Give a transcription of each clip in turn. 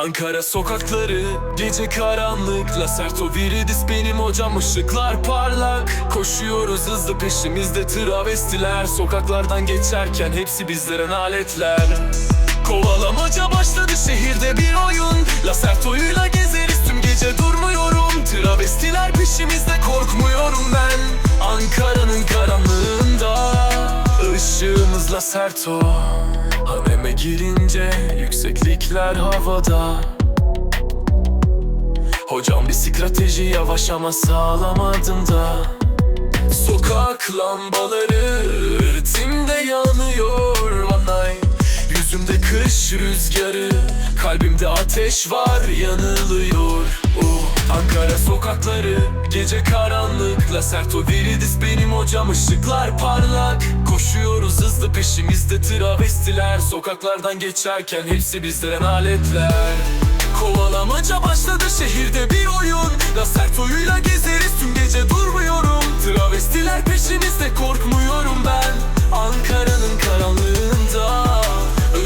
Ankara sokakları gece karanlık. Laserto viridis benim hocam ışıklar parlak. Koşuyoruz hızlı peşimizde travestiler. Sokaklardan geçerken hepsi bizlere aletler Kovalamaca başladı şehirde bir oyun. Laserto'yla gezeriz tüm gece durmuyorum. Travestiler peşimizde korkmuyorum ben. Ankara'nın karanlığında ışığımız Laserto Haneme girince yükseklikler havada. Hocam bir strateji yavaş ama sağlam adımda Sokak lambaları ritimde yanıyor Manay Yüzümde kış rüzgarı Kalbimde ateş var yanılıyor. Uh, Ankara sokakları Gece karanlık Laserto viridis benim hocam ışıklar parlak. Koşuyoruz hızlı travestiler Sokaklardan geçerken hepsi bizden aletler Kovalamaca başladı şehirde bir oyun. Laserto'yla gezeriz tüm gece durmuyorum. Travestiler peşimizde korkmuyorum ben. Ankara'nın karanlığında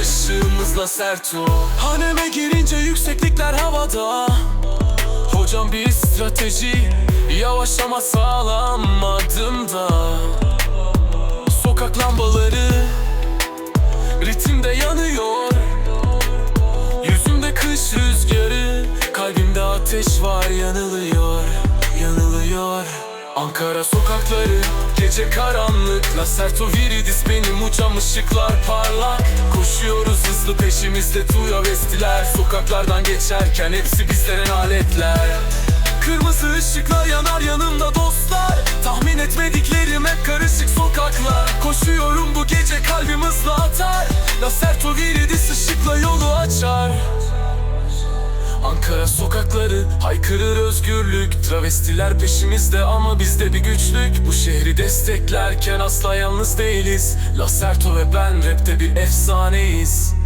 Işığımız Laserto Haneme girince yükseklikler havada. Hocam bir strateji Yavaş ama sağlam adımda ateş var yanılıyor Yanılıyor. Ankara sokakları Gece karanlık Laserto viridis benim uçam ışıklar parlak. Koşuyoruz hızlı peşimizde tuya vestiler. Sokaklardan geçerken hepsi bizlere aletler. Kırmızı ışıklar yanar yanımda dostlar. Tahmin etmediklerim hep karışık sokaklar. Koşuyorum bu gece kalbim hızla atar. Laserto viridis ışıkla yolu açar sokakları. Haykırır özgürlük Travestiler peşimizde ama bizde bir güçlük. Bu şehri desteklerken asla yalnız değiliz. Laserto ve ben rapte bir efsaneyiz